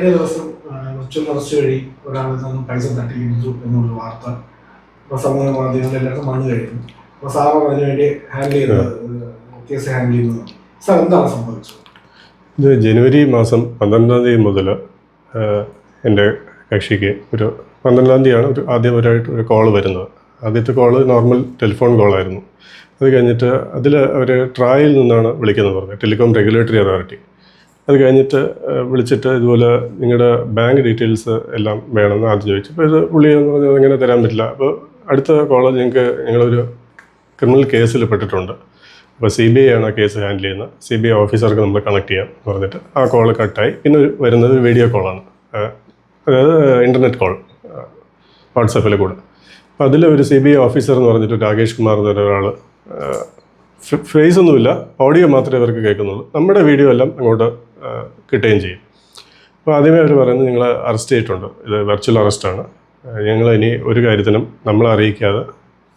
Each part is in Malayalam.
കഴിഞ്ഞ ദിവസം വെർച്വൽ അറസ്റ്റ് വഴി ഒരാളിൽ നിന്നും പൈസ തട്ടിയിരിച്ചു എന്നുള്ള വാർത്ത സമൂഹ മാധ്യമങ്ങളിലെല്ലാം വന്നു കഴിഞ്ഞു. അപ്പൊ സാറ് അതിനുവേണ്ടി ഹാൻഡിൽ ചെയ്യുന്നത് കേസ് ഹാൻഡിൽ ചെയ്യുന്നത് സാർ എന്താണ് സംഭവിച്ചത്? ഇത് ജനുവരി മാസം പന്ത്രണ്ടാം തീയതി മുതൽ എന്റെ കക്ഷിക്ക് ഒരു പന്ത്രണ്ടാം തീയതിയാണ് ഒരു ആദ്യമായിട്ട് ഒരു കോൾ വരുന്നത്. ആദ്യത്തെ കോൾ നോർമൽ ടെലിഫോൺ കോളായിരുന്നു അത് കഴിഞ്ഞിട്ട് അതിൽ അവർ ട്രായിൽ നിന്നാണ് വിളിക്കുന്നത് പറഞ്ഞത്. ടെലികോം റെഗുലേറ്ററി അതോറിറ്റി അത് കഴിഞ്ഞിട്ട് വിളിച്ചിട്ട് ഇതുപോലെ നിങ്ങളുടെ ബാങ്ക് ഡീറ്റെയിൽസ് എല്ലാം വേണമെന്ന് ആദ്യം ചോദിച്ചു. അപ്പോൾ ഇത് പുള്ളി എന്ന് പറഞ്ഞാൽ അങ്ങനെ തരാൻ പറ്റില്ല? അപ്പോൾ അടുത്ത കോളേജ് ഞങ്ങൾക്ക് ഞങ്ങളൊരു ക്രിമിനൽ കേസിൽ പെട്ടിട്ടുണ്ട്. അപ്പോൾ സി ബി ഐ ആണ് ആ കേസ് ഹാൻഡിൽ ചെയ്യുന്നത്. സി ബി ഐ ഓഫീസർക്ക് നമ്മൾ കണക്ട് ചെയ്യാം എന്ന് പറഞ്ഞിട്ട് ആ കോൾ കട്ടായി പിന്നെ വരുന്നത് വീഡിയോ കോളാണ് അതായത് ഇന്റർനെറ്റ് കോൾ വാട്സപ്പിൽ കൂടെ. അപ്പോൾ അതിൽ ഒരു സി ബി ഐ ഓഫീസർ എന്ന് പറഞ്ഞിട്ട് രാകേഷ് കുമാർ എന്ന് പറഞ്ഞ ഒരാൾ ഫേസ് ഒന്നുമില്ല ഓഡിയോ മാത്രമേ ഇവർക്ക് കേൾക്കുന്നുള്ളൂ. നമ്മുടെ വീഡിയോ എല്ലാം അങ്ങോട്ട് കിട്ടുകയും ചെയ്യും. അപ്പോൾ ആദ്യമേ അവർ പറയുന്നത് നിങ്ങൾ അറസ്റ്റ് ചെയ്തിട്ടുണ്ട്. ഇത് വെർച്വൽ അറസ്റ്റാണ് ഞങ്ങൾ ഇനി ഒരു കാര്യത്തിനും നമ്മളെ അറിയിക്കാതെ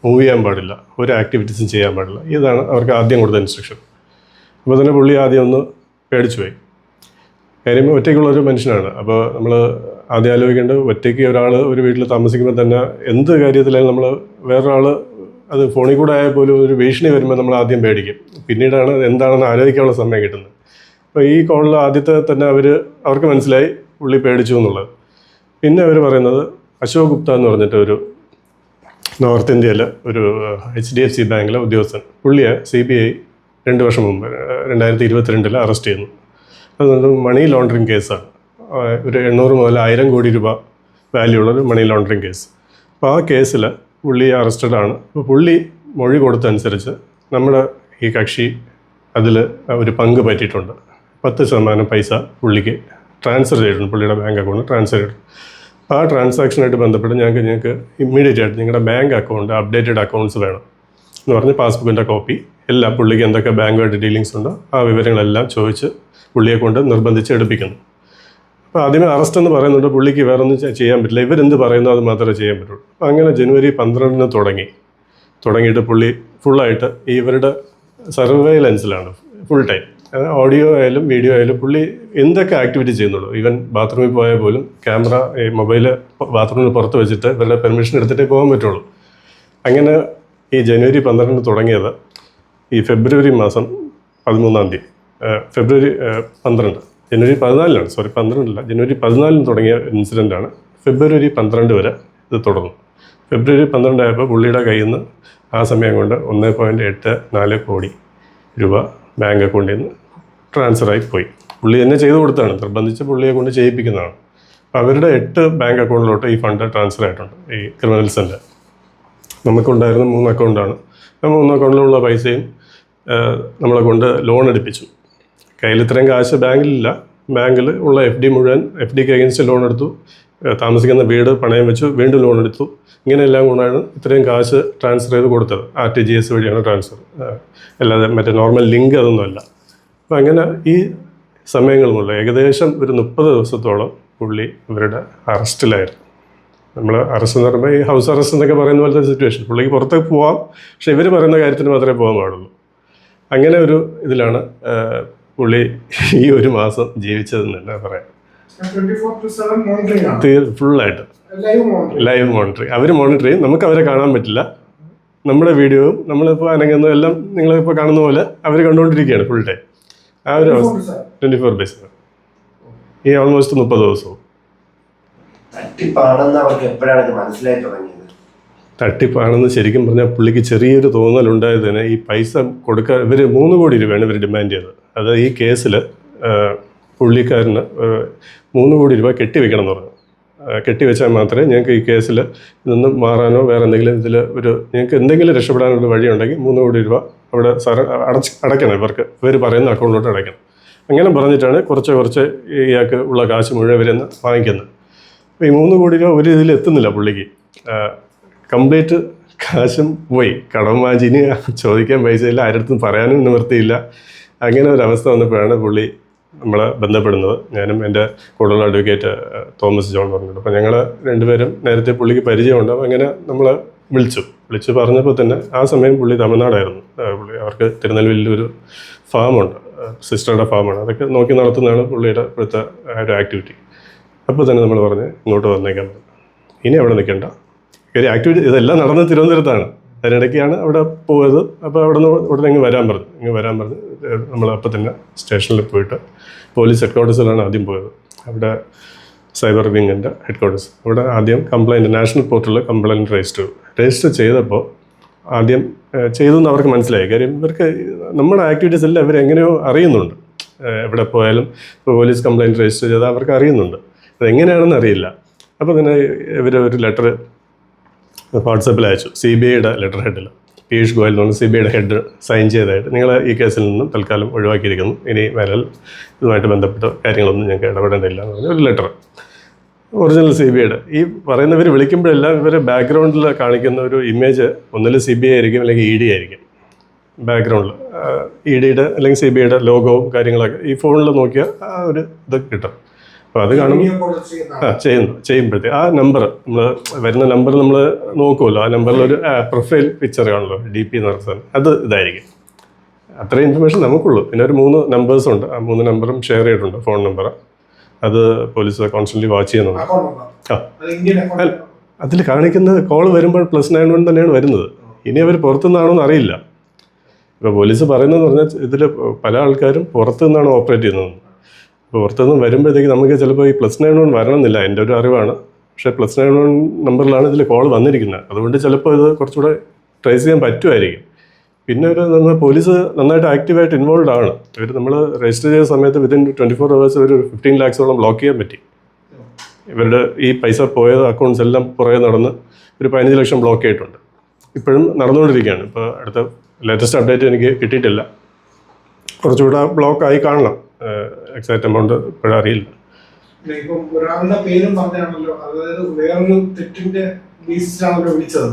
മൂവ് ചെയ്യാൻ പാടില്ല. ഒരു ആക്ടിവിറ്റീസും ചെയ്യാൻ പാടില്ല. ഇതാണ് അവർക്ക് ആദ്യം കൊടുത്ത ഇൻസ്ട്രക്ഷൻ അപ്പോൾ തന്നെ പുള്ളി ആദ്യം ഒന്ന് പേടിച്ചു പോയി. കാര്യം ഒറ്റയ്ക്കുള്ള ഒരു മനുഷ്യനാണ്. അപ്പോൾ നമ്മൾ ആദ്യം ആലോചിക്കേണ്ടത് ഒറ്റയ്ക്ക് ഒരാൾ ഒരു വീട്ടിൽ താമസിക്കുമ്പോൾ തന്നെ എന്ത് കാര്യത്തിലായാലും നമ്മൾ വേറൊരാൾ അത് ഫോണിൽ കൂടെ ആയാൽ പോലും ഒരു ഭീഷണി വരുമ്പോൾ നമ്മൾ ആദ്യം പേടിക്കും. പിന്നീടാണ് എന്താണെന്ന് ആലോചിക്കാനുള്ള സമയം കിട്ടുന്നത്. അപ്പോൾ ഈ കോളിൽ ആദ്യത്തെ തന്നെ അവർ അവർക്ക് മനസ്സിലായി പുള്ളി പേടിച്ചു എന്നുള്ളത്. പിന്നെ അവർ പറയുന്നത് അശോക് ഗുപ്ത എന്ന് പറഞ്ഞിട്ട് ഒരു നോർത്ത് ഇന്ത്യയിലെ ഒരു എച്ച് ഡി എഫ് സി ബാങ്കിലെ ഉദ്യോഗസ്ഥൻ. പുള്ളിയെ സി ബി ഐ രണ്ട് വർഷം മുമ്പ് രണ്ടായിരത്തി ഇരുപത്തിരണ്ടിൽ അറസ്റ്റ് ചെയ്യുന്നു. അത് മണി ലോണ്ടറിങ് കേസാണ് ഒരു എണ്ണൂറ് മുതൽ ആയിരം കോടി രൂപ വാല്യൂ ഉള്ള ഒരു മണി ലോണ്ടറിങ് കേസ് അപ്പോൾ ആ കേസിൽ പുള്ളി അറസ്റ്റഡ് ആണ്. അപ്പോൾ പുള്ളി മൊഴി കൊടുത്തനുസരിച്ച് നമ്മുടെ ഈ കക്ഷി അതിൽ ഒരു പങ്ക് പറ്റിയിട്ടുണ്ട്. പത്ത് ശതമാനം പൈസ പുള്ളിക്ക് ട്രാൻസ്ഫർ ചെയ്തിട്ടുണ്ട്. പുള്ളിയുടെ ബാങ്ക് അക്കൗണ്ട് ട്രാൻസ്ഫർ ചെയ്തിട്ടുണ്ട്. ആ ട്രാൻസാക്ഷനായിട്ട് ബന്ധപ്പെട്ട് ഞങ്ങൾക്ക് ഞങ്ങൾക്ക് ഇമ്മീഡിയറ്റ് ആയിട്ട് നിങ്ങളുടെ ബാങ്ക് അക്കൗണ്ട് അപ്ഡേറ്റഡ് അക്കൗണ്ട്സ് വേണം. എന്ന് പറഞ്ഞ് പാസ്ബുക്കിന്റെ കോപ്പി എല്ലാ പുള്ളിക്ക് എന്തൊക്കെ ബാങ്കുമായിട്ട് ഡീലിങ്സ് ഉണ്ടോ ആ വിവരങ്ങളെല്ലാം ചോദിച്ച് പുള്ളിയെ കൊണ്ട് നിർബന്ധിച്ച് എടുപ്പിക്കുന്നു. അപ്പോൾ ആദ്യമേ അറസ്റ്റ് എന്ന് പറയുന്നുണ്ട്. പുള്ളിക്ക് വേറെ ഒന്നും ചെയ്യാൻ പറ്റില്ല. ഇവരെന്ത് പറയുന്നു അത് മാത്രമേ ചെയ്യാൻ പറ്റുള്ളൂ. അപ്പോൾ അങ്ങനെ ജനുവരി പന്ത്രണ്ടിന് തുടങ്ങി. തുടങ്ങിയിട്ട് പുള്ളി ഫുള്ളായിട്ട് ഇവരുടെ സർവൈലൻസിലാണ് ഫുൾ ടൈം ഓഡിയോ ആയാലും വീഡിയോ ആയാലും പുള്ളി എന്തൊക്കെ ആക്ടിവിറ്റി ചെയ്യുന്നുള്ളൂ? ഈവൻ ബാത്റൂമിൽ പോയാൽ പോലും ക്യാമറ മൊബൈൽ ബാത്റൂമിൽ പുറത്ത് വെച്ചിട്ട് ഇവരുടെ പെർമിഷൻ എടുത്തിട്ടേ പോകാൻ പറ്റുള്ളൂ. അങ്ങനെ ഈ ജനുവരി പന്ത്രണ്ടിന് തുടങ്ങിയത് ഈ ഫെബ്രുവരി മാസം പതിമൂന്നാം തീയതി. ഫെബ്രുവരി പന്ത്രണ്ട്. ജനുവരി പതിനാലിനാണ് സോറി പന്ത്രണ്ടല്ല. ജനുവരി പതിനാലിന് തുടങ്ങിയ ഇൻസിഡന്റാണ് ഫെബ്രുവരി പന്ത്രണ്ട് വരെ ഇത് തുടർന്നു. ഫെബ്രുവരി പന്ത്രണ്ട് ആയപ്പോൾ പുള്ളിയുടെ കയ്യിൽ നിന്ന് ആ സമയം കൊണ്ട് ഒന്ന് പോയിന്റ് എട്ട് നാല് കോടി രൂപ ബാങ്ക് അക്കൗണ്ടിൽ നിന്ന് ട്രാൻസ്ഫറായി പോയി. പുള്ളി തന്നെ ചെയ്തു കൊടുത്താണ്. നിർബന്ധിച്ച് പുള്ളിയെ കൊണ്ട് ചെയ്യിപ്പിക്കുന്നതാണ്. അപ്പോൾ അവരുടെ എട്ട് ബാങ്ക് അക്കൗണ്ടിലോട്ട് ഈ ഫണ്ട് ട്രാൻസ്ഫർ ആയിട്ടുണ്ട്. ഈ ക്രിമിനൽസിന്റെ നമുക്കുണ്ടായിരുന്ന മൂന്ന് അക്കൗണ്ടാണ് ആ മൂന്ന് അക്കൗണ്ടിലുള്ള പൈസയും നമ്മളെ കൊണ്ട് ലോൺ എടുപ്പിച്ചു. കയ്യിൽ ഇത്രയും കാശ് ബാങ്കിലില്ല ബാങ്കിൽ ഉള്ള എഫ് ഡി മുഴുവൻ എഫ് ഡിക്ക് അഗേൻസ്റ്റ് ലോൺ എടുത്തു. താമസിക്കുന്ന വീട് പണയം വെച്ചു വീണ്ടും ലോൺ എടുത്തു. ഇങ്ങനെയെല്ലാം കൊണ്ടാണ് ഇത്രയും കാശ് ട്രാൻസ്ഫർ ചെയ്ത് കൊടുത്തത്. ആർ ടി ജി എസ് വഴിയാണ് ട്രാൻസ്ഫർ അല്ലാതെ മറ്റേ നോർമൽ ലിങ്ക് അതൊന്നുമല്ല. അപ്പം അങ്ങനെ ഈ സമയങ്ങൾ കൊണ്ട് ഏകദേശം ഒരു മുപ്പത് ദിവസത്തോളം പുള്ളി ഇവരുടെ അറസ്റ്റിലായിരുന്നു. നമ്മൾ അറസ്റ്റ് എന്ന് പറയുമ്പോൾ ഈ ഹൗസ് അറസ്റ്റ് എന്നൊക്കെ പറയുന്ന പോലത്തെ സിറ്റുവേഷൻ പുള്ളിക്ക് പുറത്തേക്ക് പോവാം പക്ഷെ ഇവർ പറയുന്ന കാര്യത്തിന് മാത്രമേ പോകാൻ പാടുള്ളൂ. അങ്ങനെ ഒരു ഇതിലാണ് പുള്ളി ഈ ഒരു മാസം ജീവിച്ചതെന്ന് തന്നെ പറയാം. ഫുള്ളായിട്ട് ലൈവ് മോണിറ്ററി ലൈവ് മോണിറ്ററിങ് അവർ മോണിറ്റർ ചെയ്യും. നമുക്ക് അവരെ കാണാൻ പറ്റില്ല. നമ്മുടെ വീഡിയോയും നമ്മളിപ്പോൾ അനങ്ങുന്നതും എല്ലാം നിങ്ങളിപ്പോൾ കാണുന്ന പോലെ അവർ കണ്ടുകൊണ്ടിരിക്കുകയാണ് ഫുൾ ടൈം ആ ഒരു അവസ്ഥ. ട്വന്റി ഫോർ ബൈ സെവൻ ഈ ഓൾമോസ്റ്റ് മുപ്പത് ദിവസവും. തട്ടിപ്പാണെന്ന് അവർക്ക് എപ്പോഴാണ് ഇത് മനസ്സിലായി തുടങ്ങിയത്? തട്ടിപ്പാണെന്ന് ശരിക്കും പറഞ്ഞാൽ പുള്ളിക്ക് ചെറിയൊരു തോന്നലുണ്ടായത് തന്നെ ഈ പൈസ കൊടുക്കാൻ ഇവർ മൂന്ന് കോടി രൂപയാണ് ഇവർ ഡിമാൻഡ് ചെയ്തത്. അതായത് ഈ കേസിൽ പുള്ളിക്കാരന് മൂന്ന് കോടി രൂപ കെട്ടിവെക്കണം എന്ന് പറഞ്ഞു. കെട്ടിവെച്ചാൽ മാത്രമേ ഞങ്ങൾക്ക് ഈ കേസിൽ നിന്ന് മാറാനോ വേറെ എന്തെങ്കിലും ഇതിൽ ഒരു ഞങ്ങൾക്ക് എന്തെങ്കിലും രക്ഷപ്പെടാനുള്ള വഴിയുണ്ടെങ്കിൽ മൂന്ന് കോടി രൂപ അവിടെ സാറ് അടച്ച് അടയ്ക്കണം. ഇവർക്ക് ഇവർ പറയുന്ന അക്കൗണ്ടിലോട്ട് അടയ്ക്കണം. അങ്ങനെ പറഞ്ഞിട്ടാണ് കുറച്ച് കുറച്ച് ഇയാൾക്ക് ഉള്ള കാശ് മുഴുവൻ ഇവരെന്ന് വാങ്ങിക്കുന്നത്. അപ്പോൾ ഈ മൂന്ന് കോടി രൂപ ഒരു ഇതിൽ എത്തുന്നില്ല പുള്ളിക്ക്. കംപ്ലീറ്റ് കാശും പോയി. കടം വാങ്ങിച്ച് ചോദിക്കാൻ പൈസയില്ല അടുത്തും പറയാനും നിവൃത്തിയില്ല. അങ്ങനെ ഒരവസ്ഥ വന്നപ്പോഴാണ് പുള്ളി നമ്മളെ ബന്ധപ്പെടുന്നത്. ഞാനും എന്റെ കൂടുതലുള്ള അഡ്വക്കേറ്റ് തോമസ് ജോൺ പറഞ്ഞിട്ട് അപ്പോൾ ഞങ്ങൾ രണ്ടുപേരും നേരത്തെ പുള്ളിക്ക് പരിചയമുണ്ട്. അപ്പോൾ അങ്ങനെ നമ്മൾ വിളിച്ചു. വിളിച്ച് പറഞ്ഞപ്പോൾ തന്നെ ആ സമയം പുള്ളി തമിഴ്നാടായിരുന്നു. പുള്ളി അവർക്ക് തിരുനെൽവേലിയിൽ ഒരു ഫാമുണ്ട്. സിസ്റ്ററുടെ ഫാമാണ്. അതൊക്കെ നോക്കി നടത്തുന്നതാണ് പുള്ളിയുടെ ഇപ്പോഴത്തെ ഒരു ആക്ടിവിറ്റി അപ്പോൾ തന്നെ നമ്മൾ പറഞ്ഞ് ഇങ്ങോട്ട് വന്നേക്കാൻ. ഇനി അവിടെ നിൽക്കണ്ട. കാര്യം ആക്ടിവിറ്റി ഇതെല്ലാം നടന്നത് തിരുവനന്തപുരത്താണ്. അതിനിടയ്ക്കാണ് അവിടെ പോയത്. അപ്പോൾ അവിടെ നിന്ന് ഉടനെ ഇങ്ങ് വരാൻ പറഞ്ഞു. ഇങ്ങ് വരാൻ പറഞ്ഞു. നമ്മൾ അപ്പം തന്നെ സ്റ്റേഷനിൽ പോയിട്ട് പോലീസ് ഹെഡ് ക്വാർട്ടേഴ്സിലാണ് ആദ്യം പോയത്. അവിടെ സൈബർ വിങ്ങിന്റെ ഹെഡ് ക്വാർട്ടേഴ്സ് അവിടെ ആദ്യം കംപ്ലൈന്റ് നാഷണൽ പോർട്ടലിൽ കംപ്ലൈന്റ് രജിസ്റ്റർ രജിസ്റ്റർ ചെയ്തപ്പോൾ ആദ്യം ചെയ്തെന്ന് അവർക്ക് മനസ്സിലായി. കാര്യം ഇവർക്ക് നമ്മുടെ ആക്ടിവിറ്റീസ് എല്ലാം ഇവരെങ്ങനെയോ അറിയുന്നുണ്ട്. എവിടെ പോയാലും പോലീസ് കംപ്ലൈന്റ് രജിസ്റ്റർ ചെയ്താൽ അവർക്ക് അറിയുന്നുണ്ട്. അതെങ്ങനെയാണെന്ന് അറിയില്ല. അപ്പോൾ പിന്നെ ഇവർ ഒരു ലെറ്റർ വാട്സപ്പിൽ അയച്ചു. സി ബി ഐയുടെ ലെറ്റർ ഹെഡിൽ പീയൂഷ് ഗോയൽ എന്ന് സി ബി ഐയുടെ ഹെഡ് സൈൻ ചെയ്തതായിട്ട് നിങ്ങൾ ഈ കേസിൽ നിന്നും തൽക്കാലം ഒഴിവാക്കിയിരിക്കുന്നു. ഇനി മേലാൽ ഇതുമായിട്ട് ബന്ധപ്പെട്ട കാര്യങ്ങളൊന്നും ഞങ്ങൾക്ക് ഇടപെടേണ്ടില്ല എന്ന് പറഞ്ഞ ഒരു ലെറ്റർ. ഒറിജിനൽ സി ബി ഐയുടെ ഈ പറയുന്നവർ വിളിക്കുമ്പോഴെല്ലാം ഇവർ ബാക്ക്ഗ്രൗണ്ടിൽ കാണിക്കുന്ന ഒരു ഇമേജ് ഒന്നിൽ സി ബി ഐ ആയിരിക്കും അല്ലെങ്കിൽ ഇ ഡി ആയിരിക്കും. ബാക്ക്ഗ്രൗണ്ടിൽ ഇ ഡിയുടെ അല്ലെങ്കിൽ സി ബി ഐയുടെ ലോഗോവും കാര്യങ്ങളൊക്കെ ഈ ഫോണിൽ നോക്കിയാൽ ആ ഒരു ഇത് കിട്ടും. അപ്പോൾ അത് കാണുമ്പോൾ ചെയ്യുന്ന ആ ചെയ്യുന്നു. ചെയ്യുമ്പോഴത്തേക്ക് ആ നമ്പർ നമ്മൾ വരുന്ന നമ്പർ നമ്മൾ നോക്കുമല്ലോ. ആ നമ്പറിൽ ഒരു പ്രൊഫൈൽ പിക്ചർ കാണുമല്ലോ. ഡി പി എന്ന് പറഞ്ഞ അത് ഇതായിരിക്കും. അത്രയും ഇൻഫർമേഷൻ നമുക്കുള്ളൂ. പിന്നെ ഒരു മൂന്ന് നമ്പേഴ്സ് ഉണ്ട്. ആ മൂന്ന് നമ്പറും ഷെയർ ചെയ്തിട്ടുണ്ട്. ഫോൺ നമ്പർ അത് പോലീസ് കോൺസ്റ്റന്റ്ലി വാച്ച് ചെയ്യുന്നുണ്ട്. ആ. അതിൽ കാണിക്കുന്ന കോൾ വരുമ്പോൾ പ്ലസ് നയൻ വൺ തന്നെയാണ് വരുന്നത്. ഇനി അവർ പുറത്തുനിന്നാണോ എന്ന് അറിയില്ല. ഇപ്പോൾ പോലീസ് പറയുന്നതെന്ന് പറഞ്ഞാൽ ഇതിൽ പല ആൾക്കാരും പുറത്തുനിന്നാണ് ഓപ്പറേറ്റ് ചെയ്യുന്നത്. പുറത്തുനിന്ന് വരുമ്പോഴത്തേക്ക് നമുക്ക് ചിലപ്പോൾ ഈ പ്ലസ് നയൻ വൺ വരണമെന്നില്ല എന്റെ ഒരു അറിവാണ്. പക്ഷേ പ്ലസ് നയൻ വൺ നമ്പറിലാണ് ഇതിൽ കോൾ വന്നിരിക്കുന്നത്. അതുകൊണ്ട് ചിലപ്പോൾ ഇത് കുറച്ചുകൂടെ ട്രേസ് ചെയ്യാൻ പറ്റുമായിരിക്കും. പിന്നെ ഒരു നമ്മൾ പോലീസ് നന്നായിട്ട് ആക്റ്റീവായിട്ട് ഇൻവോൾവ് ആണ്. ഇവർ നമ്മൾ രജിസ്റ്റർ ചെയ്ത സമയത്ത് വിതിൻ ട്വന്റി ഫോർ അവേഴ്സ് ഒരു ഫിഫ്റ്റീൻ ലാക്സോളം ബ്ലോക്ക് ചെയ്യാൻ പറ്റി. ഇവരുടെ ഈ പൈസ പോയത് അക്കൗണ്ട്സ് എല്ലാം പുറകെ നടന്ന് ഒരു പതിനഞ്ച് ലക്ഷം ബ്ലോക്ക് ചെയ്തിട്ടുണ്ട്. ഇപ്പോഴും നടന്നുകൊണ്ടിരിക്കുകയാണ്. ഇപ്പോൾ അടുത്ത ലേറ്റസ്റ്റ് അപ്ഡേറ്റ് എനിക്ക് കിട്ടിയിട്ടില്ല. കുറച്ചുകൂടെ ബ്ലോക്ക് ആയി കാണണം. എക്സാക്റ്റ് എമൗണ്ട് ഇപ്പോഴും അറിയില്ല. ഇല്ല, ഇപ്പം ഒരാളുടെ പേരും പറഞ്ഞാണല്ലോ അതായത് വേറൊരു തെറ്റിന്റെ ബേസിലാണല്ലോ വിളിച്ചത്.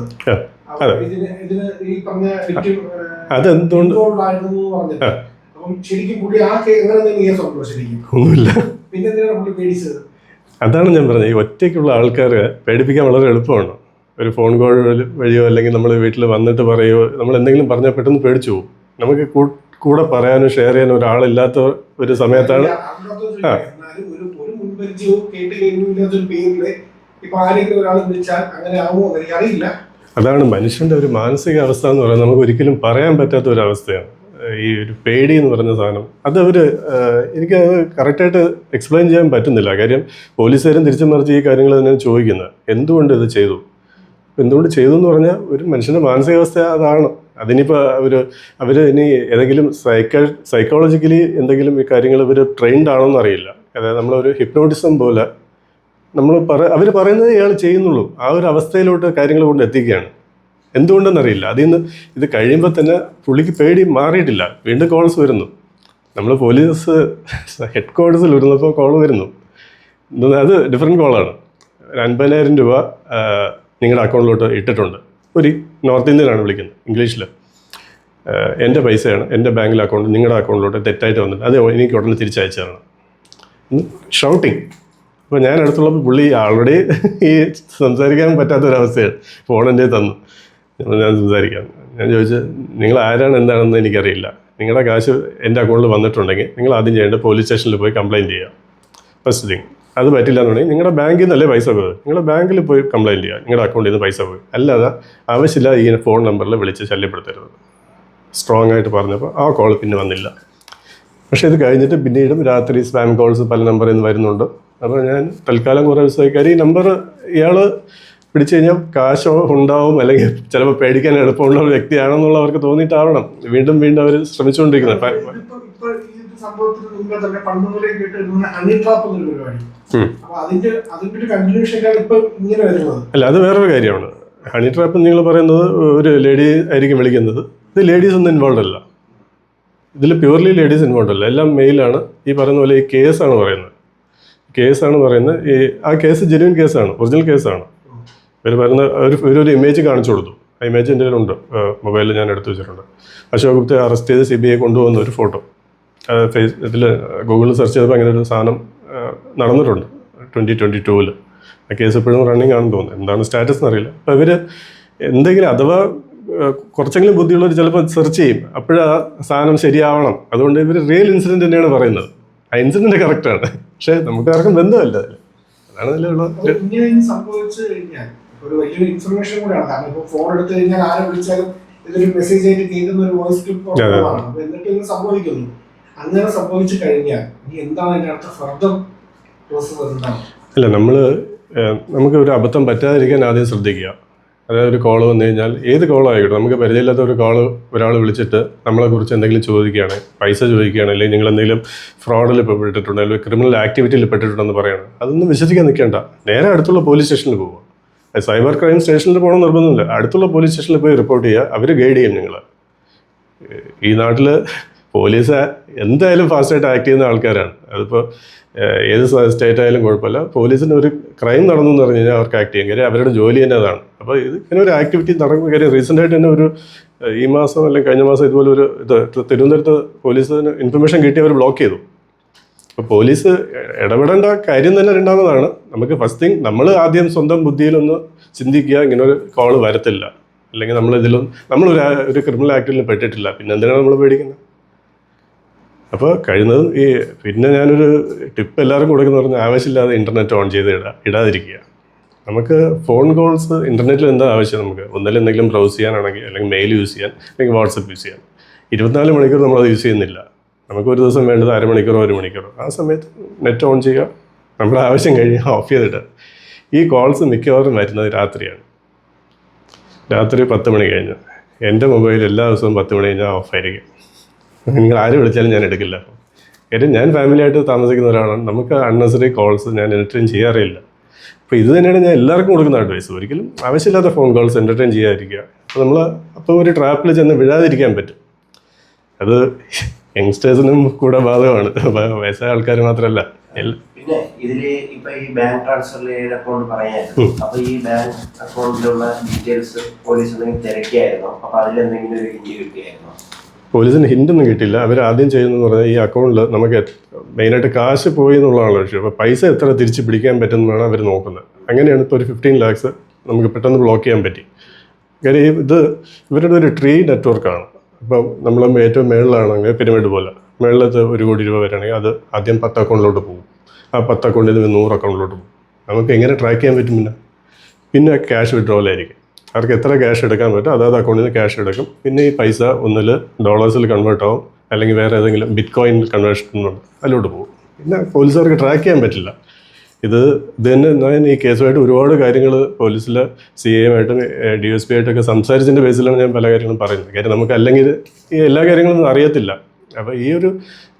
അതെന്തുകൊണ്ട്? ഒന്നുമില്ല. അതാണ് ഞാൻ പറഞ്ഞത്. ഈ ഒറ്റയ്ക്കുള്ള ആൾക്കാരെ പേടിപ്പിക്കാൻ വളരെ എളുപ്പമാണ്. ഒരു ഫോൺ കോൾ വഴിയോ അല്ലെങ്കിൽ നമ്മൾ വീട്ടിൽ വന്നിട്ട് പറയുമോ നമ്മൾ എന്തെങ്കിലും പറഞ്ഞാൽ പെട്ടെന്ന് പേടിച്ചു പോകും. നമുക്ക് കൂടെ പറയാനും ഷെയർ ചെയ്യാനും ഒരാളില്ലാത്ത ഒരു സമയത്താണ്. അതാണ് മനുഷ്യന്റെ ഒരു മാനസിക അവസ്ഥ എന്ന് പറയുന്നത് നമുക്ക് ഒരിക്കലും പറയാൻ പറ്റാത്ത ഒരു അവസ്ഥയാണ്. ഈ ഒരു പേടി എന്ന് പറഞ്ഞ സാധനം. അത് അവർ എനിക്ക് അത് കറക്റ്റായിട്ട് എക്സ്പ്ലെയിൻ ചെയ്യാൻ പറ്റുന്നില്ല. കാര്യം പോലീസുകാരും തിരിച്ചു മറിച്ച് ഈ കാര്യങ്ങൾ തന്നെ ചോദിക്കുന്നത്. എന്തുകൊണ്ട് ഇത് ചെയ്തു? എന്തുകൊണ്ട് ചെയ്തു എന്ന് പറഞ്ഞാൽ ഒരു മനുഷ്യന്റെ മാനസികാവസ്ഥ അതാണ്. അതിനിപ്പോൾ അവർ അവർ ഇനി ഏതെങ്കിലും സൈക്ക സൈക്കോളജിക്കലി എന്തെങ്കിലും ഈ കാര്യങ്ങൾ ഇവർ ട്രെയിൻഡ് ആണോ എന്നറിയില്ല അതായത് നമ്മളൊരു ഹിപ്നോട്ടിസം പോലെ നമ്മൾ പറ അവർ പറയുന്നത് ഇയാൾ ചെയ്യുന്നുള്ളൂ. ആ ഒരു അവസ്ഥയിലോട്ട് കാര്യങ്ങൾ കൊണ്ട് എത്തിക്കുകയാണ്. എന്തുകൊണ്ടെന്നറിയില്ല അതിൽ നിന്ന് ഇത് കഴിയുമ്പോൾ തന്നെ പുള്ളിക്ക് പേടി മാറിയിട്ടില്ല. വീണ്ടും കോൾസ് വരുന്നു. നമ്മൾ പോലീസ് ഹെഡ് ക്വാർട്ടേഴ്സിൽ വരുന്നപ്പോൾ കോൾ വരുന്നു. അത് ഡിഫറെന്റ് കോളാണ് ഒരു അൻപതിനായിരം രൂപ നിങ്ങളുടെ അക്കൗണ്ടിലോട്ട് ഇട്ടിട്ടുണ്ട്. ഒരു നോർത്ത് ഇന്ത്യയിലാണ് വിളിക്കുന്നത് ഇംഗ്ലീഷിൽ എന്റെ പൈസയാണ് എന്റെ ബാങ്കിലെ അക്കൗണ്ട് നിങ്ങളുടെ അക്കൗണ്ടിലോട്ട് തെറ്റായിട്ട് വന്നിട്ട് അത് എനിക്ക് ഉടനെ തിരിച്ചയച്ചു തരണം ഷൗട്ടിങ് അപ്പോൾ ഞാൻ അടുത്തുള്ള പുള്ളി ആൾറെഡി ഈ സംസാരിക്കാൻ പറ്റാത്തൊരവസ്ഥയാണ്. ഫോൺ തന്നു. ഞാൻ സംസാരിക്കാം. ഞാൻ ചോദിച്ചു നിങ്ങൾ ആരാണ് എന്താണെന്ന് എനിക്കറിയില്ല. നിങ്ങളുടെ കാശ് എന്റെ അക്കൗണ്ടിൽ വന്നിട്ടുണ്ടെങ്കിൽ നിങ്ങൾ ആദ്യം ചെയ്യേണ്ടത് പോലീസ് സ്റ്റേഷനിൽ പോയി കംപ്ലയിന്റ് ചെയ്യുക ഫസ്റ്റ് തിങ് അത് പറ്റില്ല എന്നുണ്ടെങ്കിൽ നിങ്ങളുടെ ബാങ്കിൽ നിന്നല്ലേ പൈസ പോയത്? നിങ്ങളുടെ ബാങ്കിൽ പോയി കംപ്ലയിന്റ് ചെയ്യുക നിങ്ങളുടെ അക്കൗണ്ടിൽ നിന്ന് പൈസ പോയി. അല്ലാതെ ആവശ്യമില്ല ഈ ഫോൺ നമ്പറിൽ വിളിച്ച് ശല്യപ്പെടുത്തരുത്. സ്ട്രോങ് ആയിട്ട് പറഞ്ഞപ്പോൾ ആ കോൾ പിന്നെ വന്നില്ല. പക്ഷേ ഇത് കഴിഞ്ഞിട്ട് പിന്നീടും രാത്രി സ്പാം കോൾസ് പല നമ്പറിൽ നിന്ന് വരുന്നുണ്ട്. അപ്പോൾ ഞാൻ തൽക്കാലം കുറേ ദിവസമായിക്കാർ ഈ നമ്പർ ഇയാൾ പിടിച്ചു കഴിഞ്ഞാൽ കാശോ ഉണ്ടാവും അല്ലെങ്കിൽ ചിലപ്പോൾ പേടിക്കാൻ എളുപ്പമുള്ള ഒരു വ്യക്തിയാണെന്നുള്ള അവർക്ക് തോന്നിയിട്ടാവണം. വീണ്ടും വീണ്ടും അവർ ശ്രമിച്ചുകൊണ്ടിരിക്കുന്നത് പ- ഇതിപ്പോ ഇപ്പൊ ഈ ഒരു സംഭവത്തിന് മുമ്പേ തന്നെ പണ്ട് മുതലേ കേട്ട് വരുന്ന ഹണി ട്രാപ്പ് എന്നൊരു പരിപാടി. അപ്പൊ അതിന്റെ അതിന്റെ ഒരു കണ്ടിന്യൂഷനാണ് ഇപ്പൊ ഇങ്ങനെ വരുന്നത്. അല്ല അത് വേറൊരു കാര്യമാണ്. ഹണി ട്രാപ്പ് നിങ്ങൾ പറയുന്നത് ഒരു ലേഡി ആയിരിക്കും വിളിക്കുന്നത്. ഇത് ലേഡീസ് ഒന്നും ഇൻവോൾവ് അല്ല. ഇതിൽ പ്യുവർലി ലേഡീസ് ഇൻവോൾവ് അല്ല. എല്ലാം മെയിലാണ് ഈ പറയുന്ന പോലെ ഈ കേസാണ് പറയുന്നത്. കേസാണ് പറയുന്നത്. ഈ ആ കേസ് ജെന്യൂൻ കേസാണ് ഒറിജിനൽ കേസാണ് ഇവർ പറയുന്ന ഒരു ഒരു ഇമേജ് കാണിച്ചു കൊടുത്തു. ആ ഇമേജ് എന്റെ കയ്യിലുണ്ട്. മൊബൈലിൽ ഞാൻ എടുത്തു വെച്ചിട്ടുണ്ട്. അശോക് ഗുപ്തയെ അറസ്റ്റ് ചെയ്ത് സി ബി ഐ കൊണ്ടുവന്ന ഒരു ഫോട്ടോ ഫേസ് ഇതിൽ ഗൂഗിളിൽ സെർച്ച് ചെയ്തപ്പോൾ അങ്ങനെ ഒരു സാധനം നടന്നിട്ടുണ്ട്. ട്വന്റി ട്വന്റി ടൂവിൽ ആ കേസ് ഇപ്പോഴും റണ്ണിങ് ആണെന്ന് തോന്നുന്നു. എന്താണ് സ്റ്റാറ്റസ് എന്നറിയില്ല. അപ്പോൾ ഇവർ എന്തെങ്കിലും അഥവാ കുറച്ചെങ്കിലും ബുദ്ധിയുള്ളവർ ചിലപ്പോൾ സെർച്ച് ചെയ്യും. അപ്പോഴാ സാധനം ശരിയാവണം. അതുകൊണ്ട് ഇവർ റിയൽ ഇൻസിഡന്റ് തന്നെയാണ് പറയുന്നത്. ആ ഇൻസിഡന്റ് കറക്റ്റാണ് പക്ഷേ നമുക്ക് ആർക്കും ബന്ധമല്ല അതിൽ അതാണ് ഇതിലുള്ള ഒരു വലിയൊരു ഇൻഫർമേഷൻ കൂടെയാണ്. കാരണം ഇപ്പോൾ ഫോൺ എടുത്തു കഴിഞ്ഞാൽ ആരെ വിളിച്ചാലും ഇതൊരു മെസ്സേജ് ആയിട്ട് കേൾക്കുന്ന ഒരു വോയിസ് ക്ലിപ്പ് എന്നിട്ട് ഇങ്ങനെ സംഭവിക്കുന്നു. അങ്ങനെ സംഭവിച്ചു കഴിഞ്ഞാൽ ഇനി എന്താണ് അതിന്റെ അടുത്ത ഫർദർ പ്രോസസ് അല്ല നമ്മൾ നമുക്ക് ഒരു അബദ്ധം പറ്റാതിരിക്കാൻ ആദ്യം ശ്രദ്ധിക്കുക. അതായത് ഒരു കോൾ വന്നു കഴിഞ്ഞാൽ ഏത് കോൾ ആയിക്കോട്ടെ നമുക്ക് പരിചയമില്ലാത്ത ഒരു കോൾ ഒരാൾ വിളിച്ചിട്ട് നമ്മളെക്കുറിച്ച് എന്തെങ്കിലും ചോദിക്കുകയാണ് പൈസ ചോദിക്കുകയാണ് അല്ലെങ്കിൽ നിങ്ങൾ എന്തെങ്കിലും ഫ്രോഡിൽ പെട്ടിട്ടുണ്ടോ അല്ലെങ്കിൽ ക്രിമിനൽ ആക്ടിവിറ്റിയിൽ പെട്ടിട്ടുണ്ടെന്ന് പറയണം. അതൊന്നും വിശ്വസിക്കാൻ നിൽക്കേണ്ട. നേരെ അടുത്തുള്ള പോലീസ് സ്റ്റേഷനിൽ പോവുക. സൈബർ ക്രൈം സ്റ്റേഷനിൽ പോകണം നിർബന്ധമില്ല. അടുത്തുള്ള പോലീസ് സ്റ്റേഷനിൽ പോയി റിപ്പോർട്ട് ചെയ്യുക. അവർ ഗൈഡ് ചെയ്യും നിങ്ങൾ ഈ നാട്ടിൽ പോലീസ് എന്തായാലും ഫാസ്റ്റായിട്ട് ആക്ട് ചെയ്യുന്ന ആൾക്കാരാണ്. അതിപ്പോൾ ഏത് സ്റ്റേറ്റ് ആയാലും കുഴപ്പമില്ല. പോലീസിന് ഒരു ക്രൈം നടന്നു എന്ന് പറഞ്ഞു കഴിഞ്ഞാൽ അവർക്ക് ആക്ട് ചെയ്യാൻ കാര്യം അവരുടെ ജോലി തന്നെ അതാണ് അപ്പോൾ ഇത് ഇങ്ങനെ ഒരു ആക്ടിവിറ്റി നടക്കുന്ന കാര്യം റീസെന്റ് ആയിട്ട് തന്നെ ഒരു ഈ മാസം അല്ലെങ്കിൽ കഴിഞ്ഞ മാസം ഇതുപോലെ ഒരു ഇത് തിരുവനന്തപുരത്ത് പോലീസിന് ഇൻഫർമേഷൻ കിട്ടി അവർ ബ്ലോക്ക് ചെയ്തു. അപ്പോൾ പോലീസ് ഇടപെടേണ്ട കാര്യം തന്നെ രണ്ടാമതാണ്. നമുക്ക് ഫസ്റ്റ് തിങ് നമ്മൾ ആദ്യം സ്വന്തം ബുദ്ധിയിലൊന്ന് ചിന്തിക്കുക ഇങ്ങനെ ഒരു കോൾ വരത്തില്ല. അല്ലെങ്കിൽ നമ്മൾ ഇതിലും നമ്മളൊരു ഒരു ക്രിമിനൽ ആക്ടിലും പെട്ടിട്ടില്ല. പിന്നെ എന്തിനാണ് നമ്മൾ പേടിക്കുന്നത്? അപ്പോൾ കഴിയുന്നതും ഈ പിന്നെ ഞാനൊരു ടിപ്പ് എല്ലാവരും കൊടുക്കുന്ന പറഞ്ഞാൽ ആവശ്യമില്ലാതെ ഇന്റർനെറ്റ് ഓൺ ചെയ്ത് ഇടാ ഇടാതിരിക്കുക. നമുക്ക് ഫോൺ കോൾസ് ഇന്റർനെറ്റിൽ എന്താ ആവശ്യം നമുക്ക്? ഒന്നിൽ എന്തെങ്കിലും ബ്രൗസ് ചെയ്യാനാണെങ്കിൽ അല്ലെങ്കിൽ മെയിൽ യൂസ് ചെയ്യാൻ അല്ലെങ്കിൽ വാട്സപ്പ് യൂസ് ചെയ്യാൻ. ഇരുപത്തിനാല് മണിക്കൂർ നമ്മളത് യൂസ് ചെയ്യുന്നില്ല. നമുക്ക് ഒരു ദിവസം വേണ്ടത് അരമണിക്കൂറോ ഒരു മണിക്കൂറോ. ആ സമയത്ത് നെറ്റ് ഓൺ ചെയ്യുക. നമ്മുടെ ആവശ്യം കഴിഞ്ഞാൽ ഓഫ് ചെയ്തിട്ട്. ഈ കോൾസ് മിക്കവാറും വരുന്നത് രാത്രിയാണ്. രാത്രി പത്ത് മണി കഴിഞ്ഞ്. എന്റെ മൊബൈൽ എല്ലാ ദിവസവും പത്ത് മണി കഴിഞ്ഞാൽ ഓഫായിരിക്കും നിങ്ങൾ ആര് വിളിച്ചാലും ഞാൻ എടുക്കില്ല. കാര്യം ഞാൻ ഫാമിലിയായിട്ട് താമസിക്കുന്ന ഒരാളാണ്. നമുക്ക് അൺനെസറി കോൾസ് ഞാൻ എന്റർടൈൻ ചെയ്യാറില്ല അപ്പോൾ ഇത് തന്നെയാണ് ഞാൻ എല്ലാവർക്കും കൊടുക്കുന്ന അഡ്വൈസ് ഒരിക്കലും ആവശ്യമില്ലാത്ത ഫോൺ കോൾസ് എന്റർടൈൻ ചെയ്യാതിരിക്കുക. അപ്പോൾ നമ്മൾ അപ്പോൾ ഒരു ട്രാപ്പിൽ ചെന്ന് വിഴാതിരിക്കാൻ പറ്റും. അത് യങ്സ്റ്റേഴ്സിനും കൂടെ ബാധകമാണ്. വയസ്സായ ആൾക്കാർ മാത്രമല്ല പിന്നെ ഇതിൽ ഇപ്പൊ ഈ ബാങ്ക് ട്രാൻസ്ഫറിൽ അക്കൗണ്ട് അപ്പൊ ഈ ബാങ്ക് അക്കൗണ്ടിലുള്ള ഡീറ്റെയിൽസ് പോലീസ് എന്തെങ്കിലും തിരക്കിയായിരുന്നോ? അപ്പൊ അതിലെന്തെങ്കിലും ഒരു കിട്ടിയായിരുന്നോ? പോലീസിന് ഹിന്റൊന്നും കിട്ടില്ല അവർ ആദ്യം ചെയ്യുന്നതെന്ന് പറഞ്ഞാൽ ഈ അക്കൗണ്ടിൽ നമുക്ക് മെയിനായിട്ട് കാശ് പോയി എന്നുള്ളതാണ് വിഷയം അപ്പോൾ പൈസ എത്ര തിരിച്ച് പിടിക്കാൻ പറ്റുന്നതാണ് അവർ നോക്കുന്നത്. അങ്ങനെയാണ് ഇപ്പോൾ ഒരു ഫിഫ്റ്റീൻ ലാക്സ് നമുക്ക് പെട്ടെന്ന് ബ്ലോക്ക് ചെയ്യാൻ പറ്റി. കാര്യം ഇത് ഇവരുടെ ഒരു ട്രീ നെറ്റ്വർക്കാണ് അപ്പോൾ നമ്മൾ ഏറ്റവും മേളിലാണെങ്കിൽ പിരമിഡ് പോലെ. മേളിലത്തെ ഒരു കോടി രൂപ വരികയാണെങ്കിൽ അത് ആദ്യം പത്ത് അക്കൗണ്ടിലോട്ട് പോകും. ആ പത്ത് അക്കൗണ്ടിൽ നിന്ന് നൂറ് അക്കൗണ്ടിലോട്ട് പോകും. നമുക്ക് എങ്ങനെ ട്രാക്ക് ചെയ്യാൻ പറ്റും പിന്നെ? പിന്നെ ക്യാഷ് വിഡ്രോവൽ ആയിരിക്കും. അവർക്ക് എത്ര ക്യാഷ് എടുക്കാൻ പറ്റും അതായത് അക്കൗണ്ടിൽ നിന്ന് ക്യാഷ് എടുക്കും. പിന്നെ ഈ പൈസ ഒന്നിൽ ഡോളേഴ്സിൽ കൺവേർട്ട് ആവും. അല്ലെങ്കിൽ വേറെ ഏതെങ്കിലും ബിറ്റ് കോയിൻ കൺവേർഷൻ അതിലോട്ട് പോകും. പിന്നെ പോലീസുകാർക്ക് ട്രാക്ക് ചെയ്യാൻ പറ്റില്ല. ഇത് ഇത് തന്നെ ഞാൻ ഈ കേസുമായിട്ട് ഒരുപാട് കാര്യങ്ങൾ പോലീസിൽ സി എമായിട്ടും ഡി എസ് പി ആയിട്ടൊക്കെ സംസാരിച്ചതിന്റെ ബേസിലാണ് ഞാൻ പല കാര്യങ്ങളും പറയുന്നത്. കാര്യം നമുക്ക് അല്ലെങ്കിൽ ഈ എല്ലാ കാര്യങ്ങളും അറിയത്തില്ല. അപ്പോൾ ഈ ഒരു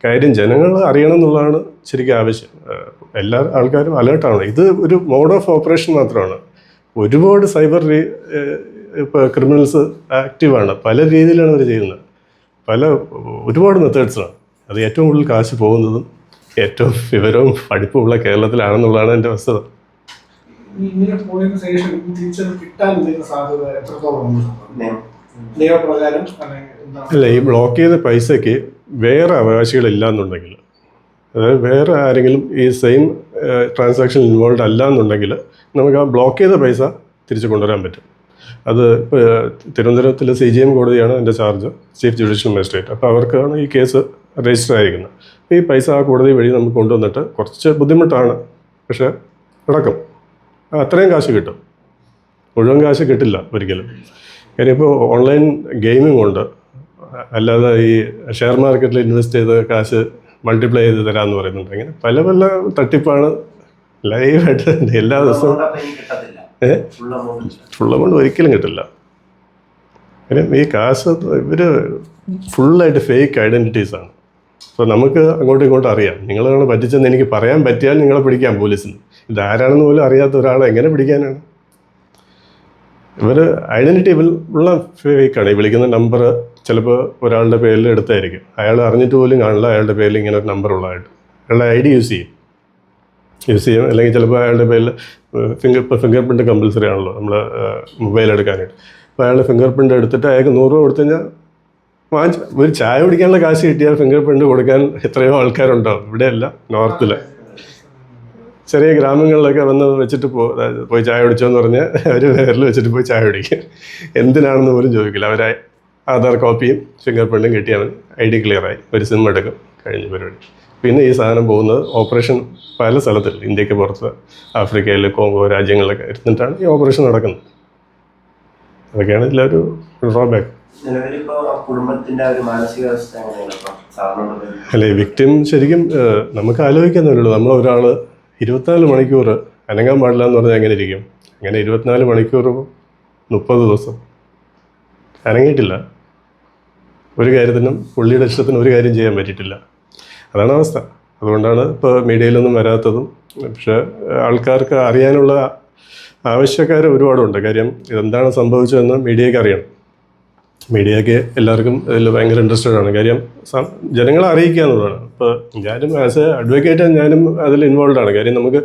കാര്യം ജനങ്ങൾ അറിയണം എന്നുള്ളതാണ് ശരിക്കും ആവശ്യം. എല്ലാ ആൾക്കാരും അലേർട്ടാണ് ഇത് ഒരു മോഡ് ഓഫ് ഓപ്പറേഷൻ മാത്രമാണ്. ഒരുപാട് സൈബർ ഇപ്പോൾ ക്രിമിനൽസ് ആക്റ്റീവാണ്. പല രീതിയിലാണ് അവർ ചെയ്യുന്നത്. പല ഒരുപാട് മെത്തേഡ്സാണ്. അത് ഏറ്റവും കൂടുതൽ കാശ് പോകുന്നതും ഏറ്റവും വിവരവും പഠിപ്പുമുള്ള കേരളത്തിലാണെന്നുള്ളതാണ് എന്റെ വസ്തുത. ഈ ഇങ്ങനെ പോയതിനു ശേഷം ഈ തിരിച്ചത് കിട്ടാൻ സാധ്യത എത്രത്തോളം. നിയമപ്രകാരം അല്ല ഈ ബ്ലോക്ക് ചെയ്ത പൈസയ്ക്ക് വേറെ അവകാശികളില്ല എന്നുണ്ടെങ്കിൽ അതായത് വേറെ ആരെങ്കിലും ഈ സെയിം ട്രാൻസാക്ഷൻ ഇൻവോൾവ് അല്ല എന്നുണ്ടെങ്കിൽ നമുക്ക് ആ ബ്ലോക്ക് ചെയ്ത പൈസ തിരിച്ചു കൊണ്ടുവരാൻ പറ്റും. അത് തിരുവനന്തപുരത്തിലെ സി ജി എം കോടതിയാണ് എന്റെ ചാർജ് ചീഫ് ജുഡീഷ്യൽ മജിസ്ട്രേറ്റ് അപ്പോൾ അവർക്കാണ് ഈ കേസ് രജിസ്റ്റർ ആയിരിക്കുന്നത്. ഈ പൈസ ആ കോടതി വഴി നമുക്ക് കൊണ്ടുവന്നിട്ട് കുറച്ച് ബുദ്ധിമുട്ടാണ്. പക്ഷേ അടക്കം. അത്രയും കാശ് കിട്ടും. മുഴുവൻ കാശ് കിട്ടില്ല ഒരിക്കലും. കാര്യം ഇപ്പോൾ ഓൺലൈൻ ഗെയിമിംഗ് ഉണ്ട്. അല്ലാതെ ഈ ഷെയർ മാർക്കറ്റിൽ ഇൻവെസ്റ്റ് ചെയ്ത കാശ് മൾട്ടിപ്ലൈ ചെയ്ത് തരാമെന്ന് പറയുന്നുണ്ട്. അങ്ങനെ പല പല തട്ടിപ്പാണ് ലൈവായിട്ട് എല്ലാ ദിവസവും. amount അപ്പൊ ഇനി കിട്ടത്തില്ല. ഏ? ഫുൾ എമൗണ്ട് ഒരിക്കലും കിട്ടില്ല. കാര്യം ഈ കാശ് ഇവർ ഫുള്ളായിട്ട് ഫേക്ക് ഐഡന്റിറ്റീസാണ് അപ്പോൾ നമുക്ക് അങ്ങോട്ടും ഇങ്ങോട്ടും അറിയാം. നിങ്ങളാണ് പറ്റിച്ചെന്ന് എനിക്ക് പറയാൻ പറ്റിയാൽ നിങ്ങളെ പിടിക്കാം പോലീസിന്. ഇതാരാണെന്ന് പോലും അറിയാത്ത ഒരാളെ എങ്ങനെ പിടിക്കാനാണ്? ഇവർ ഐഡന്റിറ്റി ഉള്ള ഫേക്കാണ് ഈ വിളിക്കുന്ന നമ്പർ ചിലപ്പോൾ ഒരാളുടെ പേരിൽ എടുത്തായിരിക്കും. അയാൾ അറിഞ്ഞിട്ട് പോലും കാണില്ല അയാളുടെ പേരിൽ ഇങ്ങനെ ഒരു നമ്പർ ഉള്ളതായിട്ട്. അയാളുടെ ഐ ഡി യൂസ് ചെയ്യും. യൂസ് ചെയ്യും. അല്ലെങ്കിൽ ചിലപ്പോൾ അയാളുടെ പേരിൽ ഫിംഗർ ഫിംഗർ പ്രിന്റ് കമ്പൽസറി ആണല്ലോ. നമ്മൾ മൊബൈൽ എടുക്കാനായിട്ട്. അപ്പോൾ അയാളുടെ ഫിംഗർ പ്രിന്റ് എടുത്തിട്ട് അയാൾക്ക് നൂറ് രൂപ കൊടുത്തു കഴിഞ്ഞാൽ ഒരു ചായ കുടിക്കാനുള്ള കാശ് കിട്ടിയാൽ ഫിംഗർ പ്രിന്റ് കൊടുക്കാൻ എത്രയോ ആൾക്കാരുണ്ടാവും. ഇവിടെയല്ല നോർത്തിൽ ചെറിയ ഗ്രാമങ്ങളിലൊക്കെ വന്ന് വെച്ചിട്ട് പോ പോയി ചായ കുടിച്ചോന്ന് പറഞ്ഞ് അവർ വേറിൽ വെച്ചിട്ട് പോയി ചായ കുടിക്കും. എന്തിനാണെന്ന് പോലും ചോദിക്കില്ല. അവർ ആധാർ കോപ്പിയും ഫിംഗർ പ്രിന്റും കിട്ടിയാൽ മതി. ഐ ഡി ക്ലിയറായി ഒരു സിം എടുക്കും. കഴിഞ്ഞ പരിപാടി. പിന്നെ ഈ സാധനം പോകുന്നത് ഓപ്പറേഷൻ പല സ്ഥലത്തിൽ ഇന്ത്യയ്ക്ക് പുറത്ത് ആഫ്രിക്കയിൽ കോങ്കോ രാജ്യങ്ങളിലൊക്കെ ഇരുന്നിട്ടാണ് ഈ ഓപ്പറേഷൻ നടക്കുന്നത്. അതൊക്കെയാണ് ഇതിലൊരു ഡ്രോബാക്ക് അല്ലേ വിക്ടിം ശരിക്കും നമുക്ക് ആലോചിക്കാന്നുള്ളൂ നമ്മൾ ഒരാൾ ഇരുപത്തിനാല് മണിക്കൂർ അനങ്ങാൻ പാടില്ല എന്ന് പറഞ്ഞാൽ എങ്ങനെ ഇരിക്കും? അങ്ങനെ ഇരുപത്തിനാല് മണിക്കൂർ മുപ്പത് ദിവസം അനങ്ങിയിട്ടില്ല. ഒരു കാര്യത്തിനും പുള്ളിയുടെ ഇഷ്ടത്തിന് ഒരു കാര്യം ചെയ്യാൻ പറ്റിയിട്ടില്ല. അതാണ് അവസ്ഥ. അതുകൊണ്ടാണ് ഇപ്പോൾ മീഡിയയിലൊന്നും വരാത്തതും. പക്ഷേ ആൾക്കാർക്ക് അറിയാനുള്ള ആവശ്യക്കാർ ഒരുപാടുണ്ട്. കാര്യം ഇതെന്താണ് സംഭവിച്ചതെന്ന് മീഡിയയ്ക്ക് അറിയണം. മീഡിയയ്ക്ക് എല്ലാവർക്കും ഇതിൽ ഭയങ്കര ഇൻട്രസ്റ്റഡ് ആണ്. കാര്യം ജനങ്ങളെ അറിയിക്കുക എന്നുള്ളതാണ്. ഇപ്പോൾ ഞാനും ആസ് എ അഡ്വക്കേറ്റ് ഞാനും അതിൽ ഇൻവോൾവ് ആണ്. കാര്യം നമുക്ക്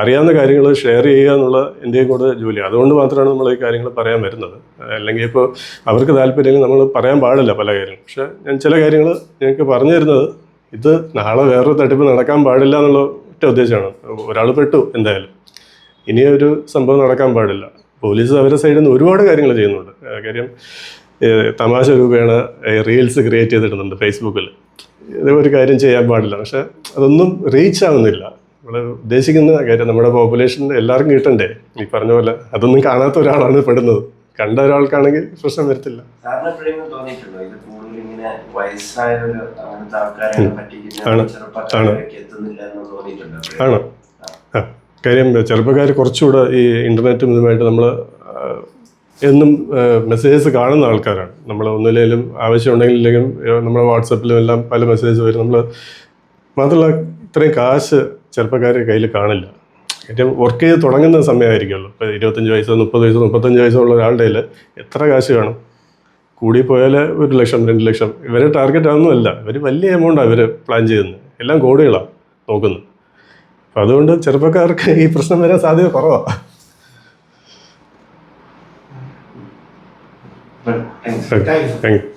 അറിയാവുന്ന കാര്യങ്ങൾ ഷെയർ ചെയ്യുക എന്നുള്ള എന്റെയും കൂടെ ജോലി. അതുകൊണ്ട് മാത്രമാണ് നമ്മൾ ഈ കാര്യങ്ങൾ പറയാൻ വരുന്നത്. അല്ലെങ്കിൽ ഇപ്പോൾ അവർക്ക് താല്പര്യമില്ലെങ്കിൽ നമ്മൾ പറയാൻ പാടില്ല പല കാര്യങ്ങളും. പക്ഷേ ഞാൻ ചില കാര്യങ്ങൾ ഞങ്ങൾക്ക് പറഞ്ഞു തരുന്നത് ഇത് നാളെ വേറൊരു തട്ടിപ്പ് നടക്കാൻ പാടില്ല എന്നുള്ള ഒറ്റ ഉദ്ദേശമാണ്. ഒരാൾ പെട്ടു എന്തായാലും. ഇനിയൊരു സംഭവം നടക്കാൻ പാടില്ല. പോലീസ് അവരുടെ സൈഡിൽ നിന്ന് ഒരുപാട് കാര്യങ്ങൾ ചെയ്യുന്നുണ്ട്. കാര്യം തമാശ രൂപേണ റീൽസ് ക്രിയേറ്റ് ചെയ്തിടുന്നുണ്ട് ഫേസ്ബുക്കിൽ ഇത് ഒരു കാര്യം ചെയ്യാൻ പാടില്ല. പക്ഷെ അതൊന്നും റീച്ച് ആവുന്നില്ല. നമ്മൾ ഉദ്ദേശിക്കുന്ന കാര്യം നമ്മുടെ പോപ്പുലേഷൻ എല്ലാവർക്കും കിട്ടണ്ടേ? ഈ പറഞ്ഞ പോലെ അതൊന്നും കാണാത്ത ഒരാളാണ് പെടുന്നത്. കണ്ട ഒരാൾക്കാണെങ്കിൽ പ്രശ്നം വരത്തില്ല. ആണ്. കാര്യം ചെറുപ്പക്കാർ കുറച്ചുകൂടെ ഈ ഇന്റർനെറ്റും ഇതുമായിട്ട് നമ്മൾ എന്നും മെസ്സേജസ് കാണുന്ന ആൾക്കാരാണ്. നമ്മൾ ഒന്നിലേലും ആവശ്യമുണ്ടെങ്കിൽ ഇല്ലെങ്കിലും നമ്മുടെ വാട്സപ്പിലും എല്ലാം പല മെസ്സേജ് വരും. നമ്മൾ മാത്രമല്ല ഇത്രയും കാശ് ചെറുപ്പക്കാർ കയ്യിൽ കാണില്ല. ഏറ്റവും വർക്ക് ചെയ്ത് തുടങ്ങുന്ന സമയമായിരിക്കുമല്ലോ. ഇപ്പോൾ ഇരുപത്തഞ്ച് വയസ്സ് മുപ്പത് വയസ്സ് മുപ്പത്തഞ്ച് വയസ്സുള്ള ഒരാളുടെ കയ്യിൽ എത്ര കാശ് കാണും? കൂടി പോയാൽ ഒരു ലക്ഷം രണ്ട് ലക്ഷം. ഇവരെ ടാർഗറ്റ് ആവുന്നതല്ല. ഇവർ വലിയ എമൗണ്ടാണ് ഇവർ പ്ലാൻ ചെയ്യുന്നത്. എല്ലാം കോടികളാണ് നോക്കുന്നത്. അപ്പം അതുകൊണ്ട് ചെറുപ്പക്കാർക്ക് ഈ പ്രശ്നം വരാൻ സാധ്യത കുറവാണ് 嗯，对。嗯。